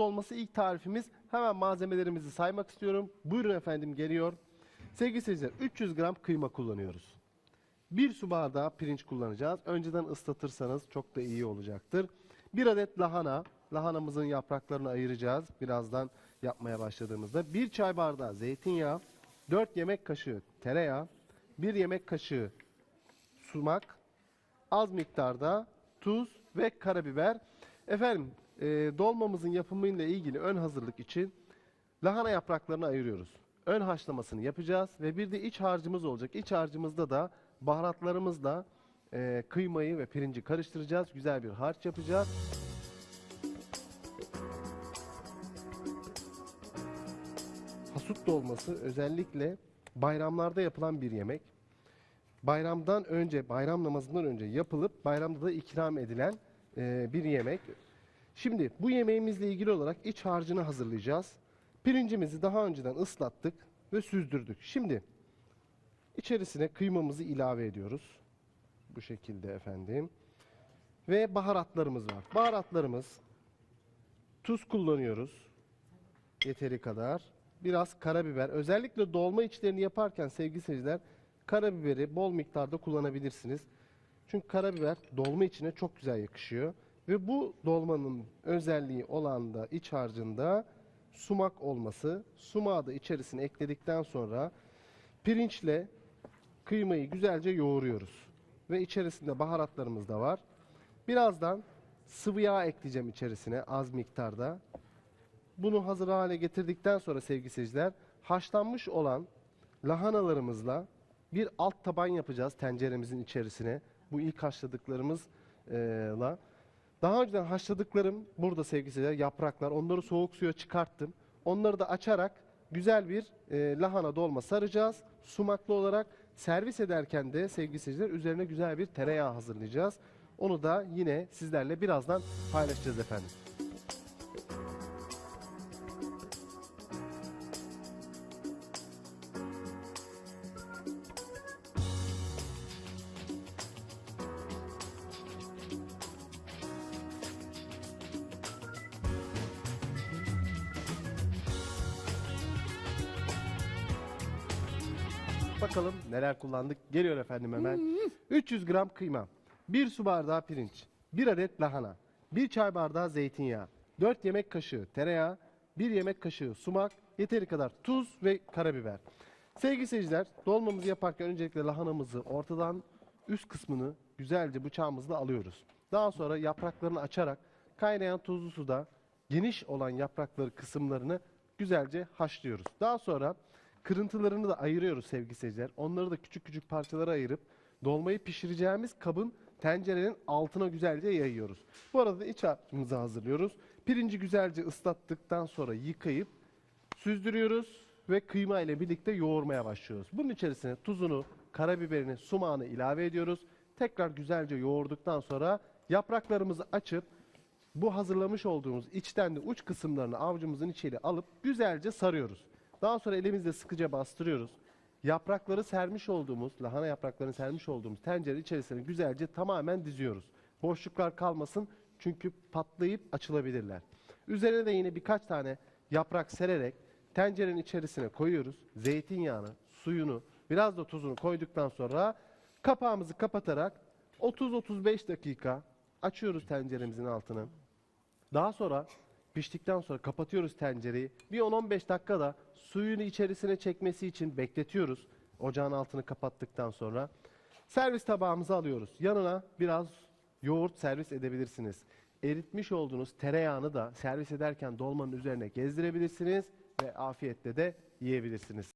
dolması ilk tarifimiz. Hemen malzemelerimizi saymak istiyorum. Buyurun efendim geliyor. Sevgili seyirciler 300 gram kıyma kullanıyoruz. 1 su bardağı pirinç kullanacağız. Önceden ıslatırsanız çok da iyi olacaktır. 1 adet lahana. Lahanamızın yapraklarını ayıracağız. Birazdan yapmaya başladığımızda. 1 çay bardağı zeytinyağı. 4 yemek kaşığı tereyağı. 1 yemek kaşığı sumak. Az miktarda tuz ve karabiber. Efendim e, dolmamızın yapımıyla ilgili ön hazırlık için lahana yapraklarını ayırıyoruz. Ön haşlamasını yapacağız ve bir de iç harcımız olacak. İç harcımızda da baharatlarımızla e, kıymayı ve pirinci karıştıracağız. Güzel bir harç yapacağız. Hasut dolması özellikle bayramlarda yapılan bir yemek. Bayramdan önce, bayram namazından önce yapılıp bayramda da ikram edilen e, bir yemek. Şimdi bu yemeğimizle ilgili olarak iç harcını hazırlayacağız. Pirincimizi daha önceden ıslattık ve süzdürdük. Şimdi içerisine kıymamızı ilave ediyoruz. Bu şekilde efendim. Ve baharatlarımız var. Baharatlarımız tuz kullanıyoruz. Yeteri kadar. Biraz karabiber. Özellikle dolma içlerini yaparken sevgili seyirciler karabiberi bol miktarda kullanabilirsiniz. Çünkü karabiber dolma içine çok güzel yakışıyor. Ve bu dolmanın özelliği olan da iç harcında sumak olması. Sumağı da içerisine ekledikten sonra pirinçle kıymayı güzelce yoğuruyoruz. Ve içerisinde baharatlarımız da var. Birazdan sıvı yağ ekleyeceğim içerisine az miktarda. Bunu hazır hale getirdikten sonra sevgili seyirciler haşlanmış olan lahanalarımızla bir alt taban yapacağız tenceremizin içerisine. Bu ilk haşladıklarımızla. Daha önceden haşladıklarım burada sevgili seyirciler yapraklar. Onları soğuk suya çıkarttım. Onları da açarak güzel bir e, lahana dolma saracağız. Sumaklı olarak servis ederken de sevgili seyirciler üzerine güzel bir tereyağı hazırlayacağız. Onu da yine sizlerle birazdan paylaşacağız efendim. Bakalım neler kullandık. Geliyor efendim hemen. 300 gram kıyma, 1 su bardağı pirinç, 1 adet lahana, 1 çay bardağı zeytinyağı, 4 yemek kaşığı tereyağı, 1 yemek kaşığı sumak, yeteri kadar tuz ve karabiber. Sevgili seyirciler, dolmamızı yaparken öncelikle lahanamızı ortadan üst kısmını güzelce bıçağımızla alıyoruz. Daha sonra yapraklarını açarak kaynayan tuzlu suda geniş olan yaprakları kısımlarını güzelce haşlıyoruz. Daha sonra kırıntılarını da ayırıyoruz sevgili seyirciler. Onları da küçük küçük parçalara ayırıp dolmayı pişireceğimiz kabın tencerenin altına güzelce yayıyoruz. Bu arada iç harcımızı hazırlıyoruz. Pirinci güzelce ıslattıktan sonra yıkayıp süzdürüyoruz ve kıyma ile birlikte yoğurmaya başlıyoruz. Bunun içerisine tuzunu, karabiberini, sumağını ilave ediyoruz. Tekrar güzelce yoğurduktan sonra yapraklarımızı açıp bu hazırlamış olduğumuz içten de uç kısımlarını avucumuzun içiyle alıp güzelce sarıyoruz. Daha sonra elimizle sıkıca bastırıyoruz. Yaprakları sermiş olduğumuz, lahana yapraklarını sermiş olduğumuz tencere içerisine güzelce tamamen diziyoruz. Boşluklar kalmasın çünkü patlayıp açılabilirler. Üzerine de yine birkaç tane yaprak sererek tencerenin içerisine koyuyoruz. Zeytinyağını, suyunu, biraz da tuzunu koyduktan sonra kapağımızı kapatarak 30-35 dakika açıyoruz tenceremizin altını. Daha sonra piştikten sonra kapatıyoruz tencereyi. Bir 10-15 dakika da suyunu içerisine çekmesi için bekletiyoruz. Ocağın altını kapattıktan sonra. Servis tabağımıza alıyoruz. Yanına biraz yoğurt servis edebilirsiniz. Eritmiş olduğunuz tereyağını da servis ederken dolmanın üzerine gezdirebilirsiniz ve afiyetle de yiyebilirsiniz.